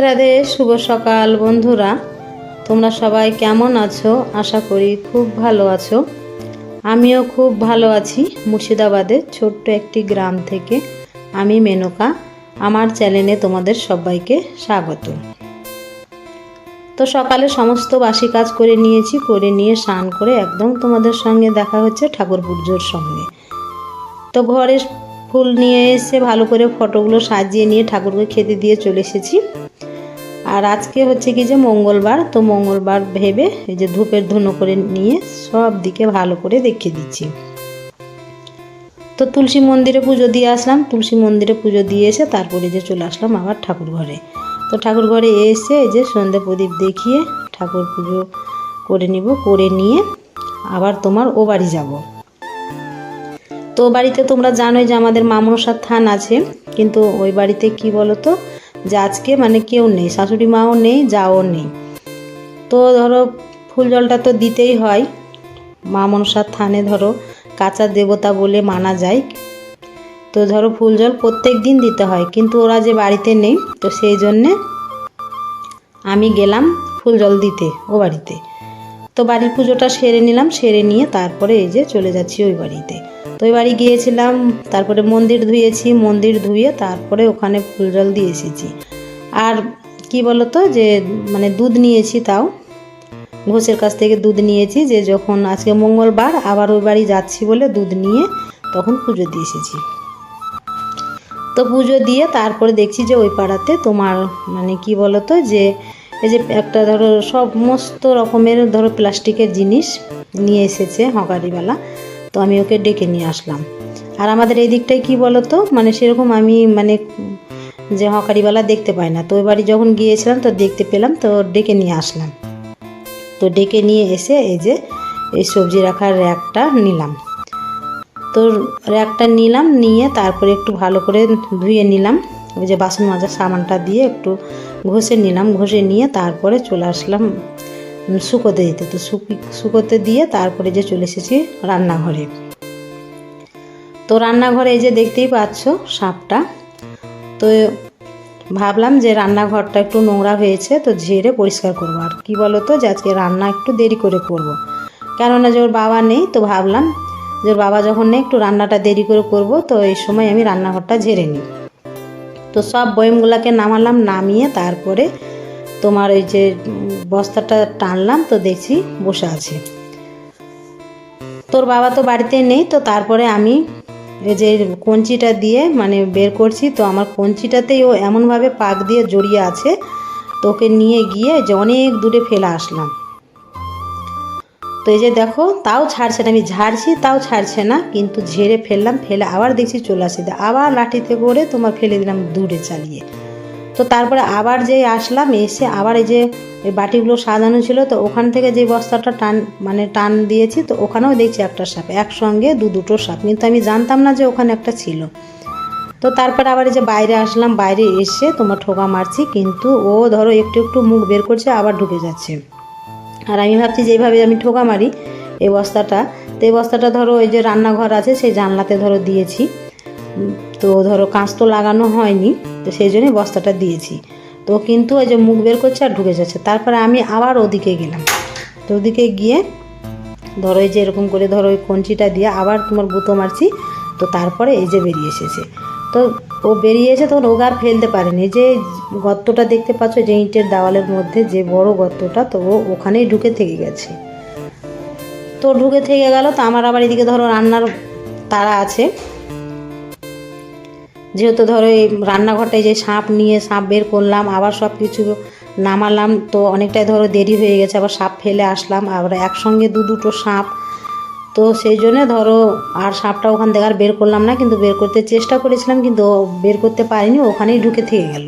রাধে রাধে শুভ সকাল, বন্ধুরা। তোমরা সবাই কেমন আছো? আশা করি খুব ভালো আছো। আমিও খুব ভালো আছি মুর্শিদাবাদের ছোট্ট একটি গ্রাম থেকে। আমি মেনকা। আমার চ্যানেলে তোমাদের সবাইকে স্বাগত। তো সকালে সমস্ত বাসি কাজ করে নিয়েছি, করে নিয়ে স্নান করে একদম তোমাদের সঙ্গে দেখা হচ্ছে ঠাকুর পুজোর সঙ্গে। তো ঘরে ফুল নিয়ে এসে ভালো করে ফটোগুলো সাজিয়ে নিয়ে ঠাকুরকে খেতে দিয়ে চলে এসেছি। আর আজকে হচ্ছে কি যে মঙ্গলবার, তো মঙ্গলবার ভেবে এই যে ধূপের ধুনো করে নিয়ে সব দিকে ভালো করে দেখিয়ে দিচ্ছি। তো তুলসী মন্দিরে পুজো দিয়ে আসলাম, তুলসী মন্দিরে পুজো দিয়ে এসে তারপরে যে চলে আসলাম আবার ঠাকুর ঘরে। তো ঠাকুর ঘরে এসে এই যে সন্ধে প্রদীপ দেখিয়ে ঠাকুর পুজো করে নিব, করে নিয়ে আবার তোমার ও বাড়ি যাব। তো বাড়িতে তোমরা জানোই যে আমাদের মামনসার থান আছে, কিন্তু ওই বাড়িতে কি বলো তো যে আজকে মানে কেউ নেই, শাশুড়ি মাও নেই, যাও নেই। তো ধরো ফুল জলটা তো দিতেই হয়। মা মনসার থানে ধরো কাঁচা দেবতা বলে মানা যায়। তো ধরো ফুল জল প্রত্যেক দিন দিতে হয়, কিন্তু ওরা যে বাড়িতে নেই, তো সেই জন্যে আমি গেলাম ফুল জল দিতে ও বাড়িতে। তো বাড়ির পুজোটা সেরে নিলাম, সেরে নিয়ে তারপরে এই যে চলে যাচ্ছি ওই বাড়িতে। তো ওই বাড়ি গিয়েছিলাম, তারপরে মন্দির ধুয়েছি, মন্দির ধুয়ে তারপরে ওখানে ফুল জল দিয়ে এসেছি। আর কি বলতো যে মানে দুধ নিয়েছি তাও, ঘোষের কাছ থেকে দুধ নিয়েছি যে যখন আজকে মঙ্গলবার, আবার ওই বাড়ি যাচ্ছি বলে দুধ নিয়ে তখন পুজো দিয়ে এসেছি। তো পুজো দিয়ে তারপরে দেখছি যে ওই পাড়াতে তোমার মানে কি বলতো যে এই যে একটা ধরো সমস্ত রকমের ধরো প্লাস্টিকের জিনিস নিয়ে এসেছে হকারিওয়ালা। তো আমি ওকে ডেকে নিয়ে আসলাম। আর আমাদের এই দিকটায় কী বলো তো মানে সেরকম আমি মানে যে হকারিওয়ালা দেখতে পাই না। তো ওই বাড়ি যখন গিয়েছিলাম তো দেখতে পেলাম, তো ডেকে নিয়ে আসলাম। তো ডেকে নিয়ে এসে এই যে এই সবজি রাখার র্যাকটা নিলাম। তো র্যাকটা নিলাম, নিয়ে তারপরে একটু ভালো করে ধুয়ে নিলাম। ওই যে বাসন মাজার সামানটা দিয়ে একটু ঘষে নিলাম, ঘষে নিয়ে তারপরে চলে আসলাম শুকোতে দিতে। তো শুকি, শুকোতে দিয়ে তারপরে যে চলে এসেছি রান্নাঘরে। তো রান্নাঘরে এই যে দেখতেই পাচ্ছ সাপটা। তো ভাবলাম যে রান্নাঘরটা একটু নোংরা হয়েছে, তো ঝেড়ে পরিষ্কার করব। আর কী বলো তো যে আজকে রান্না একটু দেরি করে করব। কেননা যে ওর বাবা নেই, তো ভাবলাম যে ওর বাবা যখন নেই, একটু রান্নাটা দেরি করে করব, তো এই সময় আমি রান্নাঘরটা ঝেড়ে নিই। তো সব বয়মগুলোকে নামালাম, নামিয়ে তারপরে তোমার ওই যে বস্তাটা টানলাম, তো দেখছি বসে আছে। তোর বাবা তো বাড়িতে নেই, তো তারপরে আমি এই যে কঞ্চিটা দিয়ে মানে বের করছি, তো আমার কঞ্চিটাতেই ও এমনভাবে পাক দিয়ে জড়িয়ে আছে, তোকে নিয়ে গিয়ে যে অনেক দূরে ফেলে আসলাম। তো এই যে দেখো, তাও ছাড়ছে না, আমি ঝাড়ছি, তাও ছাড়ছে না, কিন্তু ঝেড়ে ফেললাম, ফেলে আবার দেখছি চলে আসে আবার লাঠিতে করে তোমার ফেলে দিলাম দূরে চালিয়ে। তো তারপরে আবার যে আসলাম, এসে আবার এই যে বাটিগুলো সাজানো ছিল, তো ওখান থেকে যে বস্তাটা টান মানে টান দিয়েছি, তো ওখানেও দেখছি একটা সাপ, একসঙ্গে দু দুটো সাপ, কিন্তু আমি জানতাম না যে ওখানে একটা ছিল। তো তারপরে আবার এই যে বাইরে আসলাম, বাইরে এসে তোমার ঠোকা মারছি, কিন্তু ও ধরো একটু একটু মুখ বের করছে, আবার ঢুকে যাচ্ছে। আর আমি ভাবছি যে এইভাবে আমি ঠোকা মারি এই বস্তাটা, তো এই বস্তাটা ধরো ওই যে রান্নাঘর আছে, সেই জানলাতে ধরো দিয়েছি। তো ধরো কাঁচ তো লাগানো হয়নি, তো সেই জন্যই বস্তাটা দিয়েছি। তো কিন্তু ওই যে মুখ বের করছে আর ঢুকে যাচ্ছে। তারপরে আমি আবার ওদিকে গেলাম। তো ওদিকে গিয়ে ধরো এই যে এরকম করে ধরো ওই কঞ্চিটা দিয়ে আবার তোমার বুতো মারছি, তো তারপরে এই যে বেরিয়ে এসেছে। তো ও বেরিয়ে এসে তখন ওকে আর ফেলতে পারেনি। যে গর্তটা দেখতে পাচ্ছ, যে ইঁটের দেওয়ালের মধ্যে যে বড় গর্তটা, তো ও ওখানেই ঢুকে থেকে গেছে। তো ঢুকে থেকে গেল, তো আমার আবার এদিকে ধরো রান্নার তারা আছে। যেহেতু ধরো এই রান্নাঘরটায় যে সাপ নিয়ে সাপ বের করলাম, আবার সব কিছু নামালাম, তো অনেকটাই ধরো দেরি হয়ে গেছে, আবার সাপ ফেলে আসলাম, আবার একসঙ্গে দু দুটো সাপ তো সেই জন্যে ধরো আর সাপটা ওখান থেকে আর বের করলাম না, কিন্তু বের করতে চেষ্টা করেছিলাম, কিন্তু বের করতে পারিনি, ওখানেই ঢুকে থেকে গেল।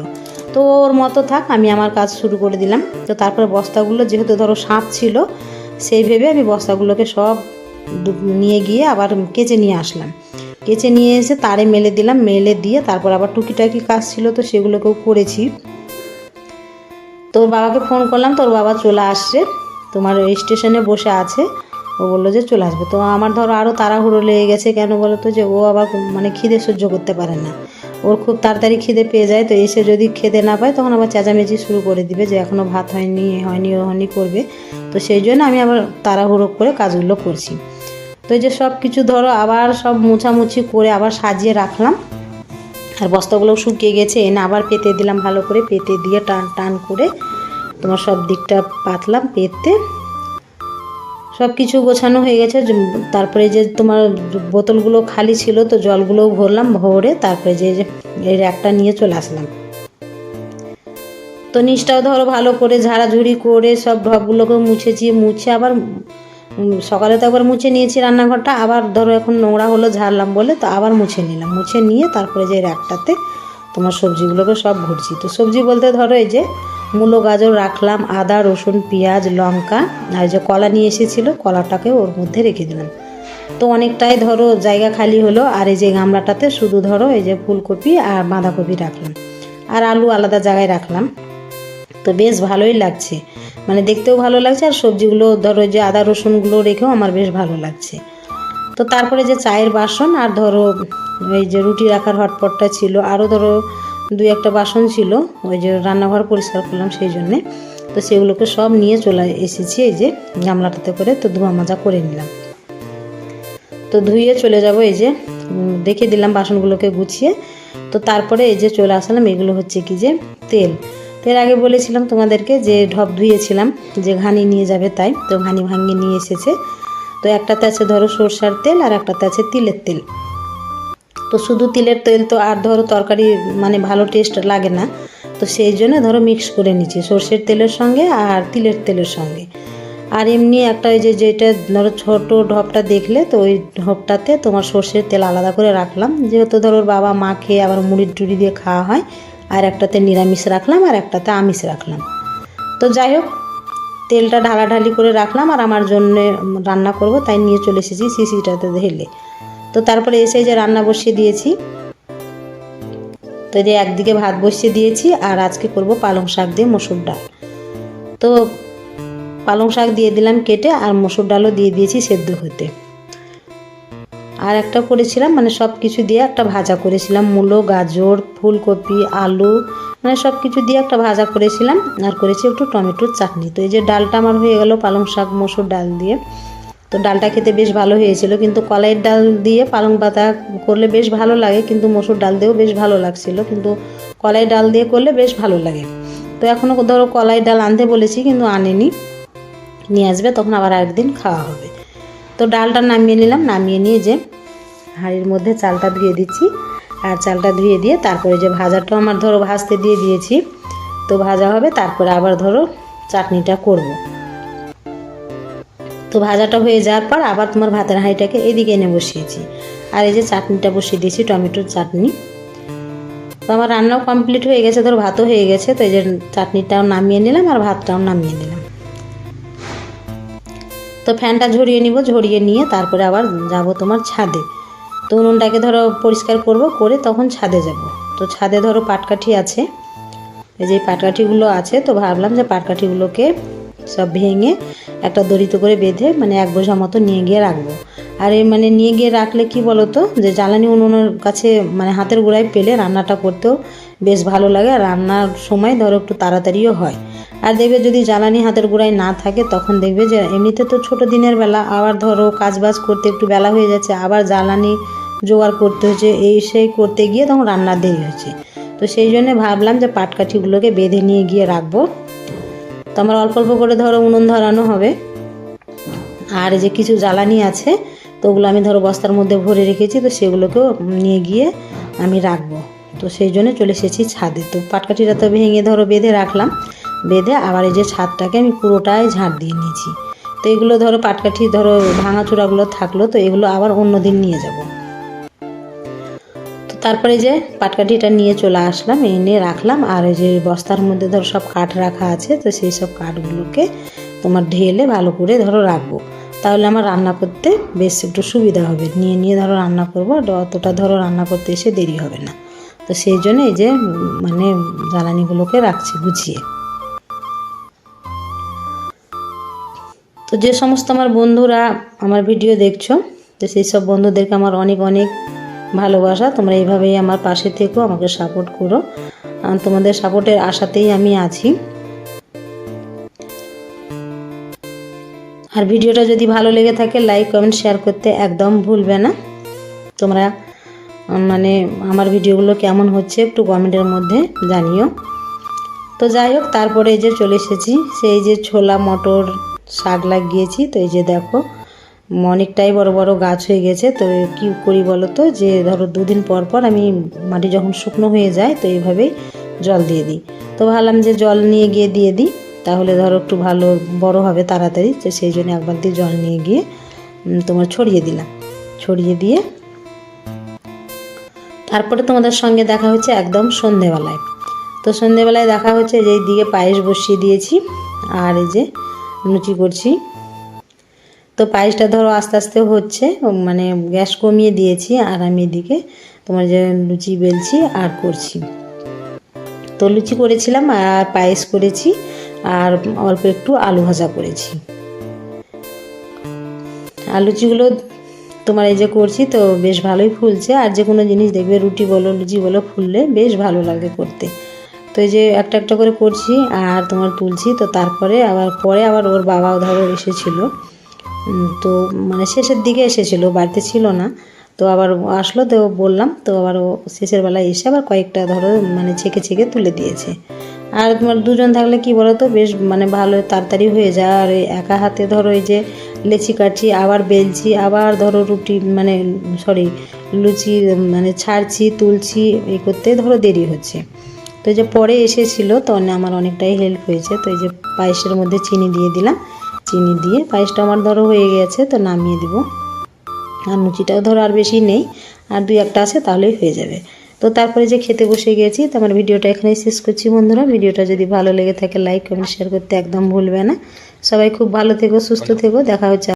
তো ওর মতো থাক, আমি আমার কাজ শুরু করে দিলাম। তো তারপরে বস্তাগুলো, যেহেতু ধরো সাপ ছিল, সেই ভেবে আমি বস্তাগুলোকে সব নিয়ে গিয়ে আবার কেচে নিয়ে আসলাম। কেচে নিয়ে এসে তারে মেলে দিলাম, মেলে দিয়ে তারপর আবার টুকিটাকি কাজ ছিল, তো সেগুলোকেও করেছি। তোর বাবাকে ফোন করলাম, তোর বাবা চলে আসছে, তোমার স্টেশনে বসে আছে। ও বলল যে চলে আসবে। তো আমার ধরো আরও তাড়াহুড়ো লেগে গেছে কেন বলো তো যে ও আবার মানে খিদে সহ্য করতে পারে না। ওর খুব তাড়াতাড়ি খিদে পেয়ে যায়, তো এসে যদি খেতে না পায় তখন আবার চেঁচামেচি শুরু করে দিবে যে এখনও ভাত হয়নি হয়নি হয়নি করবে। তো সেই জন্য আমি আবার তাড়াহুড়ো করে কাজগুলো করছি। তো এই যে সব কিছু ধরো আবার সব মোছামুছি করে আবার সাজিয়ে রাখলাম। আর বস্তাগুলো শুকিয়ে গেছে, এনে আবার পেতে দিলাম ভালো করে, পেতে দিয়ে টান টান করে তোমার সব দিকটা পাতলাম, পেতে সব কিছু গোছানো হয়ে গেছে তারপরে যে তোমার বোতলগুলো খালি ছিল তো জলগুলোও ভরলাম, ভরে তারপরে যে এই র্যাকটা নিয়ে চলে আসলাম। তো নিচটাও ধরো ভালো করে ঝাড়াঝুড়ি করে সব ঢপগুলোকে মুছেছি, মুছে আবার সকালে তো একবার মুছে নিয়েছি রান্নাঘরটা, আবার ধরো এখন নোংরা হলো ঝাড়লাম বলে তো আবার মুছে নিলাম। মুছে নিয়ে তারপরে যে র্যাকটাতে তোমার সবজিগুলোকে সব ভরছি। তো সবজি বলতে ধরো এই যে মূলো গাজর রাখলাম, আদা, রসুন, পেঁয়াজ, লঙ্কা, আর যে কলা নিয়ে এসেছিল, কলাটাকে ওর মধ্যে রেখে দিলাম। তো অনেকটাই ধরো জায়গা খালি হলো, আর এই যে গামলাটাতে শুধু ধরো এই যে ফুলকপি আর বাঁধাকপি রাখলাম। আর আলু আলাদা জায়গায় রাখলাম। তো বেশ ভালোই লাগছে। মানে দেখতেও ভালো লাগছে, আর সবজিগুলো ধরো যে আদা, রসুনগুলো রেখেও আমার বেশ ভালো লাগছে। তো তারপরে যে চায়ের বাসন, আর ধরো ওই যে রুটি রাখার হটপটটা ছিল, আরও ধরো দুই একটা বাসন ছিল, ওই যে রান্নাঘর পরিষ্কার করলাম সেই জন্যে। তো সেগুলোকে সব নিয়ে চলে এসেছি, এই যে গামলাটাতে করে তো ধোয়া মাজা করে নিলাম। তো ধুয়ে চলে যাব এই যে দেখে দিলাম বাসনগুলোকে গুছিয়ে। তো তারপরে এই যে চলে আসলাম, এগুলো হচ্ছে কি যে তেল। তো এর আগে বলেছিলাম তোমাদেরকে যে ঢপ ধুয়েছিলাম, যে ঘানি নিয়ে যাবে তাই, তো ঘানি ভাঙিয়ে নিয়ে এসেছে। তো একটাতে আছে ধরো সরষার তেল আর একটাতে আছে তিলের তেল। তো শুধু তিলের তেল তো আর ধরো তরকারি মানে ভালো টেস্ট লাগে না। তো সেই জন্য ধরো মিক্স করে নিচ্ছি সর্ষের তেলের সঙ্গে আর তিলের তেলের সঙ্গে। আর এমনি একটা ওই যে যেটা ধরো ছোটো ঢপটা দেখলে তো ওই ঢপটাতে তোমার সর্ষের তেল আলাদা করে রাখলাম। যেহেতু ধরো বাবা মা খেয়ে আবার মুড়ির টুড়ি দিয়ে খাওয়া হয়, আর একটাতে নিরামিষ রাখলাম আর একটাতে আমিষ রাখলাম। তো যাই হোক, তেলটা ঢালাঢালি করে রাখলাম আর আমার জন্য রান্না করব, তাই নিয়ে চলে এসেছি সিসিটাতে ঢেলে। তো তারপরে এসে যে রান্না বসিয়ে দিয়েছি। তো এই যে একদিকে ভাত বসিয়ে দিয়েছি আর আজকে করব পালং শাক দিয়ে মসুর ডাল। তো পালং শাক দিয়ে দিলাম কেটে আর মসুর ডালও দিয়ে দিয়েছি সেদ্ধ হতে। আর একটা করেছিলাম মানে সব কিছু দিয়ে একটা ভাজা করেছিলাম, মূলো, গাজর, ফুলকপি, আলু মানে সব কিছু দিয়ে একটা ভাজা করেছিলাম আর করেছি একটু টমেটোর চাটনি। তো এই যে ডালটা আমার হয়ে গেল পালং শাক, মসুর ডাল দিয়ে। তো ডালটা খেতে বেশ ভালো হয়েছিল, কিন্তু কলাইয়ের ডাল দিয়ে পালং পাতা করলে বেশ ভালো লাগে, কিন্তু মসুর ডাল দিয়েও বেশ ভালো লাগছিল, কিন্তু কলাই ডাল দিয়ে করলে বেশ ভালো লাগে। তো এখনও ধরো কলাই ডাল আনতে বলেছি, কিন্তু আনেনি। নিয়ে আসবে, তখন আবার একদিন খাওয়া হবে। তো ডালটা নামিয়ে নিলাম, নামিয়ে নিয়ে যে হাঁড়ির মধ্যে চালটা ধুয়ে দিচ্ছি, আর চালটা ধুয়ে দিয়ে তারপরে যে ভাজাটাও আমার ধরো ভাজতে দিয়ে দিয়েছি, তো ভাজা হবে, তারপরে আবার ধরো চাটনিটা করব। তো ভাজাটা হয়ে যাওয়ার পর আবার তোমার ভাতের হাঁড়িটাকে এদিকে এনে বসিয়েছি। আর এই যে চাটনিটা বসিয়ে দিয়েছি, টমেটোর চাটনি। তো আমার রান্নাও কমপ্লিট হয়ে গেছে ধরো ভাতও হয়ে গেছে, তো এই যে চাটনিটাও নামিয়ে নিলাম আর ভাতটাও নামিয়ে নিলাম। তো ফ্যানটা ঝরিয়ে নিব, ঝরিয়ে নিয়ে তারপরে আবার যাব তোমার ছাদে। তো উনুনটাকে ধরো পরিষ্কার করব, করে তখন ছাদে যাব। তো ছাদে ধরো পাটকাঠি আছে। এই যে পাটকাঠিগুলো আছে, তো ভাবলাম যে পাটকাঠিগুলোকে সব ভেঙে একটা দড়িতে করে বেঁধে মানে এক বোঝা মতো নিয়ে গিয়ে রাখব। আর এই মানে নিয়ে গিয়ে রাখলে কি বলো তো যে জ্বালানি উনুনের কাছে মানে হাতের গোড়ায় পেলে রান্নাটা করতেও বেশ ভালো লাগে। আর রান্নার সময় ধরো একটু তাড়াতাড়িও হয়। আর দেখবে যদি জ্বালানি হাতের গোড়ায় না থাকে, তখন দেখবে যে এমনিতে তো ছোট দিনের বেলা, আবার ধরো কাজবাজ করতে একটু বেলা হয়ে যাচ্ছে, আবার জ্বালানি জোগাড় করতে হচ্ছে, এই সেই করতে গিয়ে তখন রান্না দেরি হচ্ছে। তো সেই জন্য ভাবলাম যে পাটকাঠিগুলোকে বেঁধে নিয়ে গিয়ে রাখব। তো আমার অল্প অল্প করে ধরো উনুন ধরানো হবে। আর যে কিছু জ্বালানি আছে, তো ওগুলো আমি ধরো বস্তার মধ্যে ভরে রেখেছি, তো সেগুলোকেও নিয়ে গিয়ে আমি রাখব। তো সেই জন্য চলে এসেছি ছাদে। তো পাটকাঠিটা তো ভেঙে ধরো বেঁধে রাখলাম, বেঁধে আবার এই যে ছাদটাকে আমি পুরোটাই ঝাঁট দিয়ে নিয়েছি। তো এগুলো ধরো পাটকাঠি ধরো ভাঙাচোরাগুলো থাকল, তো এগুলো আবার অন্য দিন নিয়ে যাব। তারপরে যে পাটকাঠিটা নিয়ে চলে আসলাম, এনে রাখলাম। আর এই যে বস্তার মধ্যে ধরো সব কাঠ রাখা আছে, তো সেই সব কাঠগুলোকে তোমার ঢেলে ভালো করে ধরো রাখব। তাহলে আমার রান্না করতে বেশ একটু সুবিধা হবে। নিয়ে নিয়ে ধরো রান্না করব অতটা ধরো রান্না করতে এসে দেরি হবে না। তো সেই জন্য এই যে মানে জ্বালানিগুলোকে রাখছি গুছিয়ে। তো যে সমস্ত আমার বন্ধুরা আমার ভিডিও দেখছ, তো সেই সব বন্ধুদেরকে আমার অনেক অনেক ভালোবাসা, তোমরা এইভাবেই আমার পাশে থেকো, আমাকে সাপোর্ট করো। তোমাদের সাপোর্টের আশাতেই আমি আছি। আর ভিডিওটা যদি ভালো লেগে থাকে লাইক কমেন্ট শেয়ার করতে একদম ভুলবে না। তোমরা মানে আমার ভিডিওগুলো কেমন হচ্ছে একটু কমেন্টের মধ্যে জানিও। তো যাই হোক, তারপরে এই যে চলে এসেছি, সেই যে ছোলা মটর শাক লাগিয়েছি, তো এই যে দেখো অনেকটাই বড় বড় গাছ হয়ে গেছে, তো কি করি বলো তো? যে ধরো দুদিন পর পর আমি মাটি যখন শুকনো হয়ে যায়, তো এইভাবেই জল দিয়ে দিই। তো ভাবলাম যে জল নিয়ে গিয়ে দিয়ে দিই, তাহলে ধরো একটু ভালো বড় হবে তাড়াতাড়ি, তো সেই জন্য এক বালতি জল নিয়ে গিয়ে তোমার ছড়িয়ে দিলাম। ছড়িয়ে দিয়ে তারপরে তোমাদের সঙ্গে দেখা হচ্ছে একদম সন্ধেবেলায়। তো সন্ধেবেলায় দেখা হচ্ছে যে এই দিকে পায়েস বসিয়ে দিয়েছি, আর এই যে লুচি করছি। তো পায়েসটা ধরো আস্তে আস্তে হচ্ছে মানে গ্যাস কমিয়ে দিয়েছি, আর আমি এদিকে তোমার যে লুচি বেলছি আর করছি। তো লুচি করেছিলাম, আর পায়েস করেছি, আর অল্প একটু আলু ভাজা করেছি। আর লুচিগুলো তোমার এই যে করছি তো বেশ ভালোই ফুলছে, আর যে কোনো জিনিস দেখবে, রুটি বলো, লুচি বলো, ফুললে বেশ ভালো লাগে করতে। তো এই যে একটা একটা করে করছি, আর তোমার তুলছি, তো তারপরে আবার, পরে আবার ওর বাবাও ধরো এসেছিল। তো মানে শেষের দিকে এসেছিল, বাড়িতে ছিল না। তো আবার আসলো, তো বললাম, তো আবার ও শেষের বেলায় এসে আবার কয়েকটা ধরো মানে ছেঁকে ছেঁকে তুলে দিয়েছে। আর তোমার দুজন থাকলে কি বলো তো বেশ মানে ভালো, তাড়াতাড়ি হয়ে যায়। আর এই একা হাতে ধরো এই যে লেচি কাটছি, আবার বেলছি, আবার ধরো রুটি মানে সরি লুচি মানে ছাড়ছি, তুলছি, এই করতে ধরো দেরি হচ্ছে। তো যে পরে এসেছিল তখন আমার অনেকটাই হেল্প হয়েছে। তো এই যে পায়েসের মধ্যে চিনি দিয়ে দিলাম। চিনি দিয়ে পায়েসটা আমার ধরো হয়ে গেছে তো নামিয়ে দিব। আর লুচিটাও ধরো আর বেশি নেই আর দুই একটা আছে তাহলেই হয়ে যাবে। তো তারপরে যে খেতে বসে গেছি তো আমার ভিডিওটা এখানেই শেষ করছি বন্ধুরা। ভিডিওটা যদি ভালো লেগে থাকে লাইক কমেন্ট শেয়ার করতে একদম ভুলবে না। সবাই খুব ভালো থেকো সুস্থ থেকো দেখা হচ্ছে